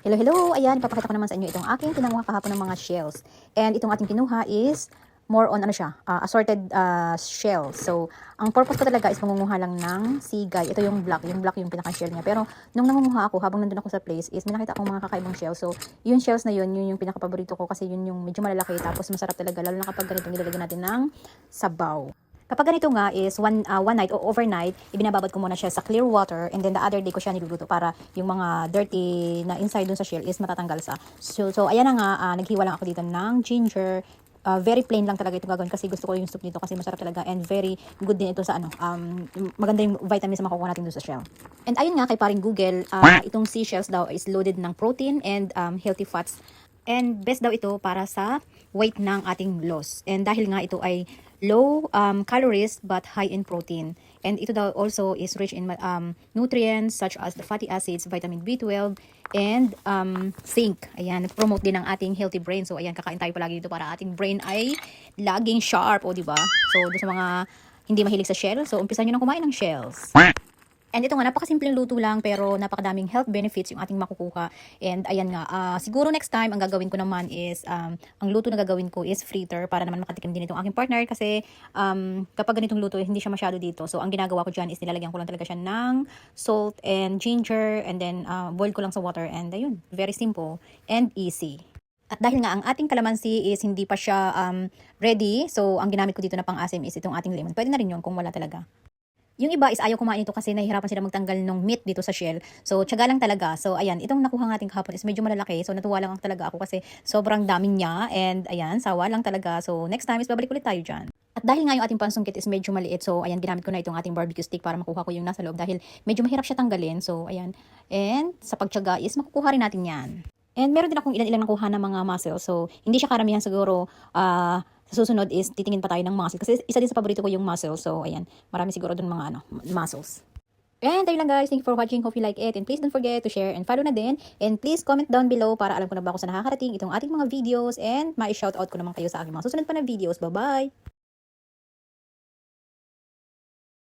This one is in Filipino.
Hello, hello! Ayan, ipapakita ko naman sa inyo itong aking tinanguha kahapon ng mga shells. And itong ating kinuha is more on ano siya, uh, assorted uh, shells. So, ang purpose ko talaga is mangunguha lang ng sigay. Ito yung black, yung black yung pinaka-shell niya. Pero, nung nangunguha ako, habang nandun ako sa place, is may nakita akong mga kakaibang shells. So, yung shells na yun, yun yung pinaka-paborito ko kasi yun yung medyo malalaki. Tapos, masarap talaga, lalo na kapag ganito nilalagyan natin ng sabaw. Kapag ganito nga is one, uh, one night o overnight, ibinababad ko muna siya sa clear water and then the other day ko siya niluluto para yung mga dirty na inside dun sa shell is matatanggal sa. So, so ayan na nga, uh, naghiwa lang ako dito ng ginger, uh, very plain lang talaga ito gagawin kasi gusto ko yung soup nito kasi masarap talaga and very good din ito sa ano um maganda yung vitamins na makukuha natin doon sa shell. And ayun nga kay paring Google, uh, itong seashells daw is loaded ng protein and um, healthy fats and best daw ito para sa weight ng ating loss. And dahil nga ito ay low um, calories but high in protein. And ito daw also is rich in um, nutrients such as the fatty acids, vitamin B12, and um, zinc. Ayan, promote din ang ating healthy brain. So, ayan, kakain tayo palagi dito para ating brain ay laging sharp, o di ba? So, doon sa mga hindi mahilig sa shell, so umpisa nyo na kumain ng shells. And ito nga, napakasimpleng luto lang pero napakadaming health benefits yung ating makukuha. And ayan nga, uh, siguro next time ang gagawin ko naman is, um, ang luto na gagawin ko is fritter para naman makatikim din itong aking partner kasi um, kapag ganitong luto, hindi siya masyado dito. So ang ginagawa ko dyan is nilalagyan ko lang talaga siya ng salt and ginger and then uh, boil ko lang sa water and ayun, very simple and easy. At dahil nga ang ating kalamansi is hindi pa siya um, ready, so ang ginamit ko dito na pang-asim is itong ating lemon. Pwede na rin yun kung wala talaga. Yung iba is ayaw kumain ito kasi nahihirapan sila magtanggal ng meat dito sa shell. So, tiyaga lang talaga. So, ayan, itong nakuha natin kahapon is medyo malalaki. So, natuwa lang talaga ako kasi sobrang dami niya. And, ayan, sawa lang talaga. So, next time is babalik ulit tayo dyan. At dahil nga yung ating pansungkit is medyo maliit, so ayan, ginamit ko na itong ating barbecue stick para makuha ko yung nasa loob dahil medyo mahirap siya tanggalin. So, ayan. And sa pagtyaga is makukuha rin natin yan. And meron din akong ilan-ilan nakuha ng mga muscle. So, hindi siya karamihan siguro uh, sa susunod is titingin pa tayo ng muscle. Kasi isa din sa paborito ko yung muscle. So, ayan. Marami siguro dun mga ano, muscles. And ayun lang guys, thank you for watching. Hope you like it. And please don't forget to share and follow na din. And please comment down below para alam ko na ba ako sa nakakarating itong ating mga videos. And ma-shoutout ko naman kayo sa aking mga susunod pa na videos. Bye-bye!